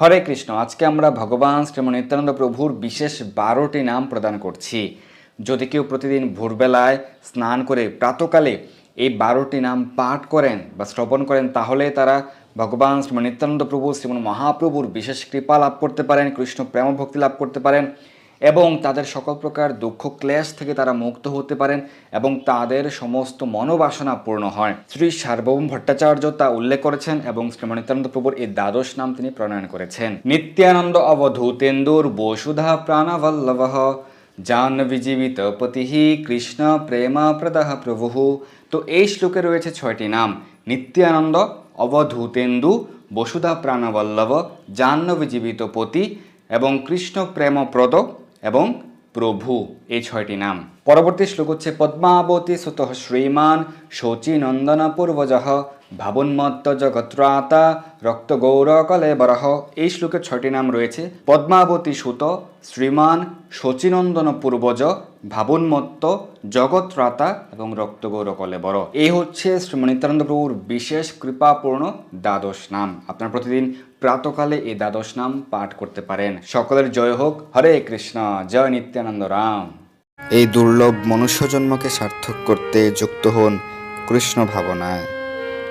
হরে কৃষ্ণ, আজকে আমরা ভগবান শ্রীমন নিত্যানন্দ প্রভুর বিশেষ বারোটি নাম প্রদান করছি। যদি কেউ প্রতিদিন ভোরবেলায় স্নান করে প্রাতকালে এই বারোটি নাম পাঠ করেন বা শ্রবণ করেন, তাহলে তারা ভগবান শ্রীমন নিত্যানন্দ প্রভু, শ্রীমন মহাপ্রভুর বিশেষ কৃপা লাভ করতে পারেন, কৃষ্ণ প্রেম ভক্তি লাভ করতে পারেন। এবং তাদের সকল প্রকার দুঃখ ক্লেশ থেকে তারা মুক্ত হতে পারেন এবং তাদের সমস্ত মনোবাসনা পূর্ণ হয়। শ্রী সার্বভৌম ভট্টাচার্য তা উল্লেখ করেছেন এবং শ্রীমনিত্যানন্দ প্রভুর এই দ্বাদশ নাম তিনি প্রণয়ন করেছেন। নিত্যানন্দ অবধূতেন্দুর বসুধা প্রাণবল্লভ, জাহ্নবী জীবিত পতিহি কৃষ্ণ প্রেমা প্রদাহ প্রভু। তো এই শ্লোকে রয়েছে ছয়টি নাম। নিত্যানন্দ অবধূতেন্দু বসুধা প্রাণবল্লভ, জাহ্নবী জীবিত পতি এবং কৃষ্ণ প্রেমপ্রদ এবং প্রভু এই ছয়টি নাম। পরবর্তী শ্লোক হচ্ছে পদ্মাবতী সুত শ্রীমান শচী নন্দন পূর্বজ ভাবন্মত্ত জগত্রাতা কলেবরহ এই শ্লোকের ছয়টি নাম রয়েছে। পদ্মাবতী সুত শ্রীমান শচীনন্দন পূর্বজ ভাবন্মত্ত, জগৎরাতা এবং রক্তগৌর কলেবর এই হচ্ছে শ্রীমনিত্যানন্দ প্রভুর বিশেষ কৃপাপূর্ণ দ্বাদশ নাম। আপনার প্রতিদিন প্রাতকালে এই দ্বাদশ নাম পাঠ করতে পারেন। সকলের জয় হোক। হরে কৃষ্ণ। জয় নিত্যানন্দ রাম। এই দুর্লভ মনুষ্য জন্মকে সার্থক করতে যুক্ত হন কৃষ্ণ ভাবনায়।